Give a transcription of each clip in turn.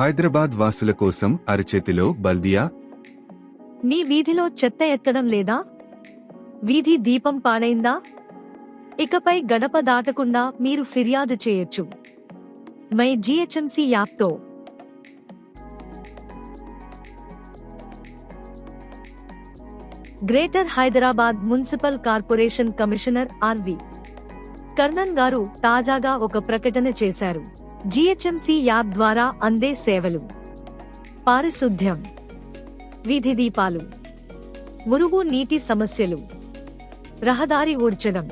హైదరాబాద్ వాసుల కోసం అరచేతిలో బల్దియా. మీ వీధిలో చెత్త ఎత్తడం లేదా? వీధి దీపం పాడైందా? ఇకపై గడప దాటకుండా మీరు ఫిర్యాదు చేయొచ్చు. My G H M C యాప్తో. Greater Hyderabad municipal corporation commissioner R V Karnan గారు తాజాగా ఒక ప్రకటన చేశారు. జిహెచ్ఎంసి యాప్ ద్వారా అందే సేవలు. పారిశుద్ధ్యం వీధి దీపాలు. మురుగు నీటి సమస్యలు. రహదారి ఊడ్చడం.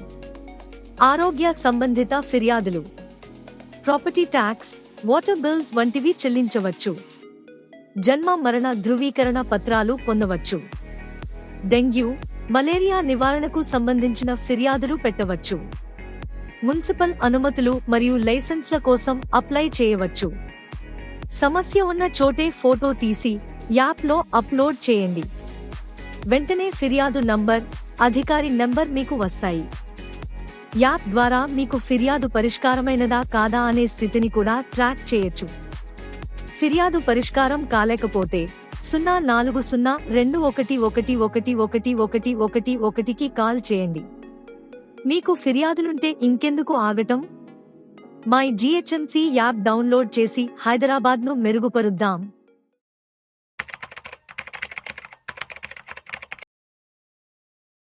ఆరోగ్య సంబంధిత ఫిర్యాదులు. ప్రాపర్టీ ట్యాక్స్ వాటర్ బిల్స్ వంటివి చెల్లించవచ్చు. జన్మ మరణ ధృవీకరణ పత్రాలు పొందవచ్చు. డెంగ్యూ మలేరియా నివారణకు సంబంధించిన ఫిర్యాదులు పెట్టవచ్చు. మున్సిపల్ అనుమతులు మరియు లైసెన్స్ల కోసం అప్లై చేయవచ్చు. సమస్య ఉన్న చోటే ఫోటో తీసి యాప్లో అప్లోడ్ చేయండి. వెంటనే ఫిర్యాదు నంబర్ అధికారి నంబర్ మీకు వస్తాయి. యాప్ ద్వారా మీకు ఫిర్యాదు పరిష్కారమైనదా కాదా అనే స్థితిని కూడా ట్రాక్ చేయొచ్చు. ఫిర్యాదు పరిష్కారం కాలేకపోతే సున్నా నాలుగు సున్నా రెండు ఒకటి ఒకటి ఒకటి ఒకటి ఒకటి ఒకటి ఒకటికి కాల్ చేయండి. మీకు ఫిర్యాదులుంటే ఇంకెందుకు ఆగటం? మై జీహెచ్ఎంసీ యాప్ డౌన్లోడ్ చేసి హైదరాబాద్ను మెరుగుపరుద్దాం.